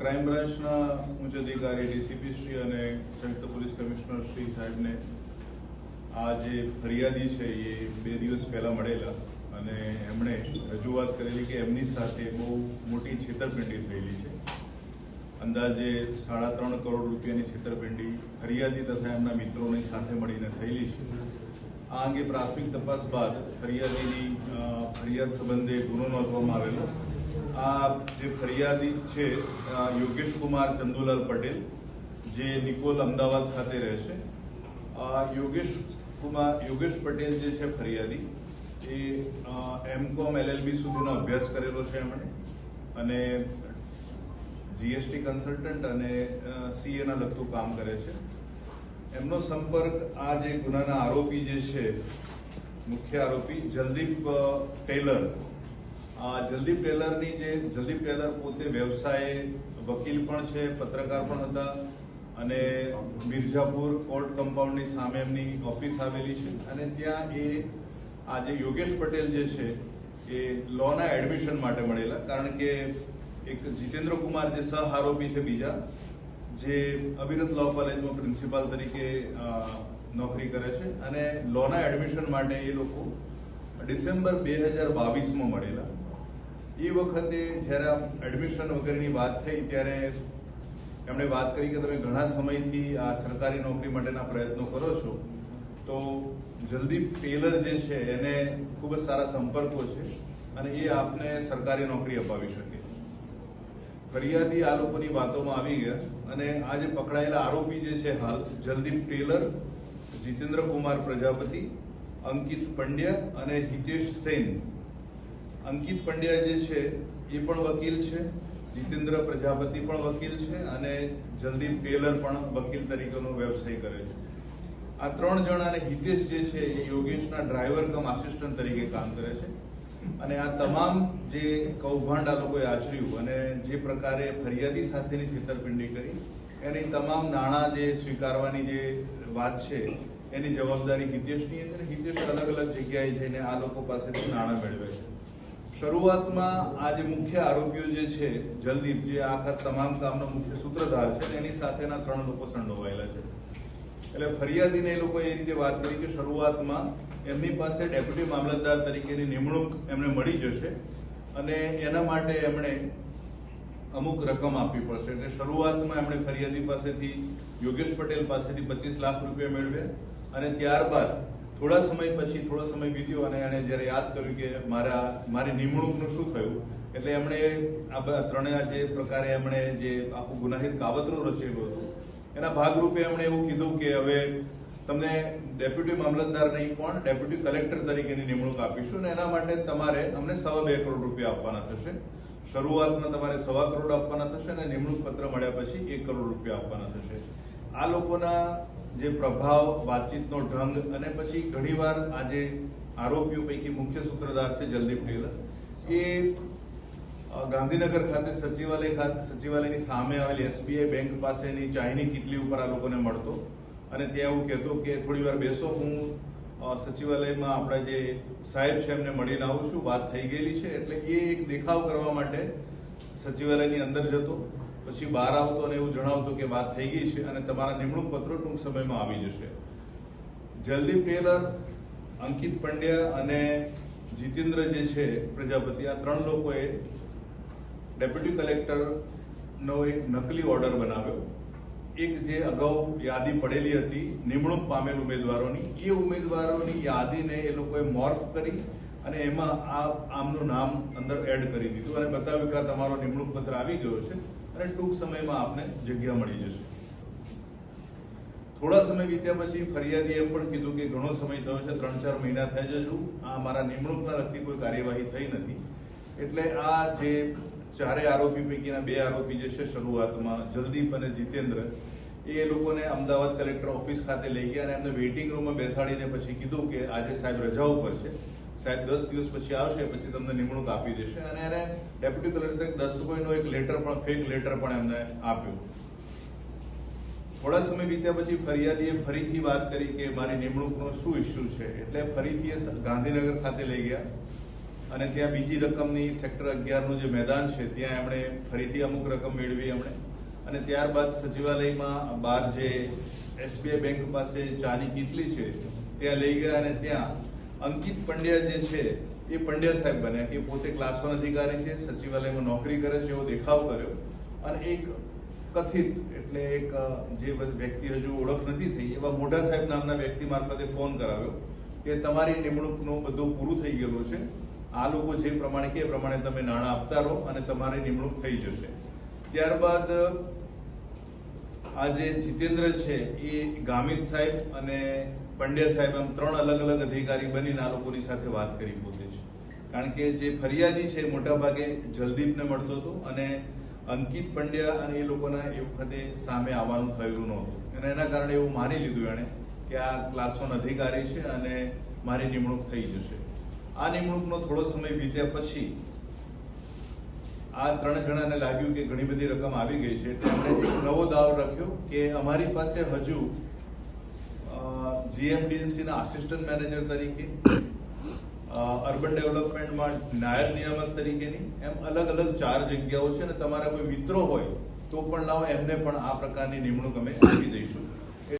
Crime બ્રાન્ચના ઉચ્ચ અધિકારી ડીસીપી શ્રી અને સંયુક્ત પોલીસ કમિશનર શ્રી સાહેબને આ જે ફરિયાદી છે એ બે દિવસ પહેલા મળેલા અને એમણે રજૂઆત કરેલી કે એમની સાથે બહુ મોટી છેતરપિંડી થયેલી છે. અંદાજે સાડા ત્રણ કરોડ રૂપિયાની છેતરપિંડી ફરિયાદી તથા એમના મિત્રોની સાથે મળીને થયેલી છે. આ અંગે પ્રાથમિક તપાસ બાદ ફરિયાદીની ફરિયાદ સંબંધે ગુનો નોંધવામાં આવેલો. આ જે ફરિયાદી છે યોગેશ કુમાર ચંદુલાલ પટેલ, જે નિકોલ અમદાવાદ ખાતે રહે છે. યોગેશ કુમાર, યોગેશ પટેલ જે છે ફરિયાદી, એ એમકોમ એલએલબી સુધીનો અભ્યાસ કરેલો છે એમણે. અને જીએસટી કન્સલ્ટન્ટ અને સીએના લગતું કામ કરે છે. એમનો સંપર્ક આ જે ગુનાના આરોપી જે છે, મુખ્ય આરોપી જલદીપ ટેલર. આ જલદીપ ટેલરની જે, જલદીપ ટેલર પોતે વ્યવસાય વકીલ પણ છે, પત્રકાર પણ હતા અને મિર્ઝાપુર કોર્ટ કમ્પાઉન્ડની સામે એમની ઓફિસ આવેલી છે. અને ત્યાં એ, આ જે યોગેશ પટેલ જે છે, એ લોના એડમિશન માટે મળેલા. કારણ કે એક જીતેન્દ્ર કુમાર જે સહ આરોપી છે બીજા જે અવિરત લો કોલેજમાં પ્રિન્સિપાલ તરીકે નોકરી કરે છે અને લોના એડમિશન માટે એ લોકો ડિસેમ્બર બે હજાર બાવીસમાં મળેલા. એ વખતે જ્યારે એડમિશન વગેરેની વાત થઈ ત્યારે એમણે વાત કરી કે તમે ઘણા સમયથી આ સરકારી નોકરી માટેના પ્રયત્નો કરો છો. તો જલ્દી ટેલર જે છે એને ખૂબ જ સારા સંપર્કો છે અને એ આપને સરકારી નોકરી અપાવી શકે. ફરિયાદી આ લોકોની વાતોમાં આવી ગયા અને આ જે પકડાયેલા આરોપી જે છે હાલ, જલદીપ ટેલર, જીતેન્દ્ર કુમાર પ્રજાપતિ, અંકિત પંડ્યા અને હિતેશ સેન. અંકિત પંડ્યા જે છે, એ પણ વકીલ છે, જીતેન્દ્ર પ્રજાપતિ પણ વકીલ છે અને જલદીપ ટેલર પણ વકીલ તરીકેનો વ્યવસાય કરે છે. આ ત્રણ જણા અને હિતેશ જે છે, એ યોગેશના ડ્રાઈવર કમ આસિસ્ટન્ટ તરીકે કામ કરે છે. અને આ તમામ જે કૌભાંડ આ લોકોએ આચર્યું અને જે પ્રકારે ફરિયાદી સાથેની છેતરપિંડી કરી, એની તમામ નાણાં જે સ્વીકારવાની જે વાત છે, એની જવાબદારી હિતેશની અંદર, હિતેશ અલગ અલગ જગ્યાએ જઈને આ લોકો પાસેથી નાણાં મેળવે છે. શરૂઆતમાં આ જે મુખ્ય આરોપીઓ જે છે, જલદીપ, જે આખા તમામ કામનો મુખ્ય સૂત્રધાર છે, એની સાથેના ત્રણ લોકો સંડોવાયેલા છે. એટલે ફરિયાદીને એ લોકોએ એ રીતે વાત કરી કે શરૂઆતમાં એમની પાસે ડેપ્યુટી મામલતદાર તરીકેની નિમણૂક એમને મળી જશે અને એના માટે એમણે અમુક રકમ આપવી પડશે. એટલે શરૂઆતમાં એમણે ફરિયાદી પાસેથી, યોગેશ પટેલ પાસેથી પચીસ લાખ રૂપિયા મેળવ્યા અને ત્યારબાદ થોડા સમય પછી, થોડો સમય વીત્યો અને એણે જ્યારે યાદ કર્યું કે મારા, મારી નિમણૂકનું શું થયું, એટલે એમણે આ ત્રણેય જે પ્રકારે એમણે જે આખું ગુનાહિત કાવતરું રચેલું હતું એના ભાગરૂપે એમણે એવું કીધું કે હવે તમને ડેપ્યુટી મામલતદાર નહીં પણ ડેપ્યુટી કલેક્ટર તરીકેની નિમણૂક આપીશું અને એના માટે તમારે અમને સવા બે કરોડ રૂપિયા આપવાના થશે. શરૂઆતમાં તમારે સવા કરોડ આપવાના થશે અને નિમણૂક પત્ર મળ્યા પછી એક કરોડ રૂપિયા આપવાના થશે. આ લોકોના જે પ્રભાવ, વાતચીતનો ઢંગ અને પછી ઘણીવાર આ જે આરોપીઓ પૈકી મુખ્ય સૂત્રધાર છે જલદીપ ટેલર એ ગાંધીનગર ખાતે સચિવાલય ખાતે સચિવાલયની સામે આવેલી એસબીઆઈ બેંક પાસેની ચાયની કિટલી ઉપર આ લોકોને મળતો. અને ત્યાં એવું કહેતો કે થોડી વાર બેસો, હું સચિવાલયમાં આપણા જે સાહેબ છે એમને મળીને આવું છું. વાત થઈ ગયેલી છે, એટલે એ એક દેખાવ કરવા માટે સચિવાલયની અંદર જતો. પછી બહાર આવતો અને એવું જણાવતો કે વાત થઈ ગઈ છે અને તમારા નિમણૂક પત્રો ટૂંક સમયમાં આવી જશે. જલદીપ ટેલર અંકિત પંડ્યા અને જીતેન્દ્ર જે છે, પ્રજાપતિ, આ ત્રણ લોકોએ ડેપ્યુટી કલેક્ટરનો એક નકલી ઓર્ડર બનાવ્યો. એક જે અગાઉ યાદી પડેલી હતી, નિમણૂક પામેલ ઉમેદવારોની, એ ઉમેદવારોની યાદીને એ લોકોએ મોર્ફ કરી અને એમાં આ આમનું નામ અંદર એડ કરી દીધું. અને બતાવ્યું કે તમારો નિમણૂક પત્ર આવી ગયો છે અને ટૂંક સમયમાં આપને જગ્યા મળી જશે. થોડા સમય વીત્યા પછી ફરિયાદીએ એમ પણ કીધું કે ઘણો સમય થયો છે ત્રણ ચાર મહિના થઈ જજુ આ મારા નિમણૂકના લગતી કોઈ કાર્યવાહી થઈ નથી. એટલે આ જે ચારે આરોપી પૈકીના બે આરોપી જે છે શરૂઆતમાં, જલદીપ અને જીતેન્દ્ર, એ લોકોને અમદાવાદ કલેક્ટર ઓફિસ ખાતે લઈ ગયા અને એમને વેઇટિંગ રૂમમાં બેસાડીને પછી કીધું કે આજે સાહેબ રજા ઉપર છે. સાહેબ દસ દિવસ પછી આવશે, પછી તમને નિમણૂક આપી દેશે. અને એને ડેપ્યુટી કલેક્ટર દસ રૂપિયાનો એક લેટર પણ ફેક લેટર પણ એમને આપ્યું. થોડા સમય વીત્યા પછી ફરિયાદીએ ફરીથી વાત કરી કે મારી નિમણૂકનો શું ઇસ્યુ છે? એટલે ફરીથી એ ગાંધીનગર ખાતે લઈ ગયા. અને ત્યાં બીજી રકમની સેક્ટર અગિયારનું જે મેદાન છે, ત્યાં એમણે ફરીથી અમુક રકમ મેળવી એમણે. અને ત્યારબાદ સચિવાલયમાં બહાર જે એસબીઆઈ બેંક પાસે ચાની કીટલી છે, ત્યાં લઈ ગયા અને ત્યાં અંકિત પંડ્યા જે છે, એ પંડ્યા સાહેબ બન્યા. એ પોતે ક્લાસ વન અધિકારી છે, સચિવાલયમાં નોકરી કરે છે, એવો દેખાવ કર્યો. અને એક કથિત એટલે એક જે વ્યક્તિ હજુ ઓળખ નથી થઈ, એવા મોઢા સાહેબ નામના વ્યક્તિ મારફતે ફોન કરાવ્યો કે તમારી નિમણૂકનું બધું પૂરું થઈ ગયેલું છે. આ લોકો જે પ્રમાણે કે પ્રમાણે તમે નાણાં આપતા રહો અને તમારી નિમણૂક થઈ જશે. ત્યારબાદ, આ જે જીતેન્દ્ર છે એ ગામિત સાહેબ અને પંડ્યા સાહેબ એમ ત્રણ અલગ અલગ અધિકારી બનીને આ લોકોની સાથે વાત કરી પોતે છે. કારણ કે જે ફરિયાદી છે મોટાભાગે જલદીપને મળતો હતો અને અંકિત પંડ્યા અને એ લોકોના એ વખતે સામે આવવાનું થયેલું નહોતું. અને એના કારણે એવું માની લીધું એણે કે આ ક્લાસ વન અધિકારી છે અને મારી નિમણૂક થઈ જશે. આ નિમણૂકનો થોડો સમય વીત્યા પછી આ ત્રણ જણાને લાગ્યું કે ઘણી બધી રકમ આવી ગઈ છે એટલે એમણે એક નવો દાવ રાખ્યો કે અમારી પાસે હજુ જીએમડીસીના આસિસ્ટન્ટ મેનેજર તરીકે અર્બન ડેવલપમેન્ટમાં નાયબ નિયામક તરીકેની એમ અલગ અલગ ચાર જગ્યાઓ છે અને તમારા કોઈ મિત્રો હોય તો પણ લાવો, એમને પણ આ પ્રકારની નિમણૂક અમે આપી દઈશું.